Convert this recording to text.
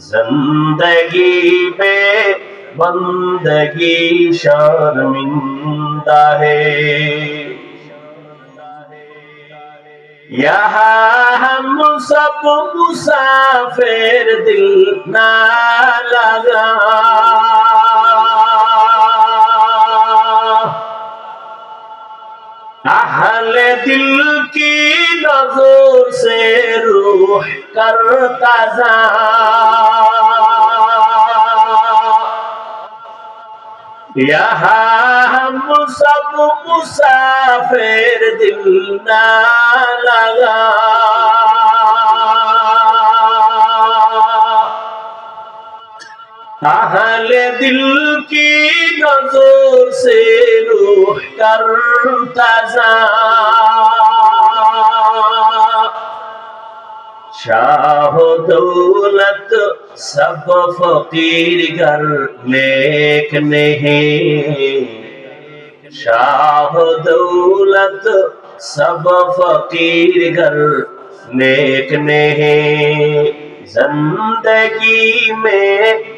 ज़िंदगी में बंदगी शर्मिंदा है यहाँ हम सब मुसाफिर दिल ना लगा अहले दिल की नज़र से रूह करता जा यहाँ हम सब मुसाफिर दिल ना लगा अहले दिल की नज़र से रूह कर जा शाह दौलत सब फकीर घर नेक नहीं। शाह दौलत सब फकीर घर नेक नहीं। ज़िंदगी में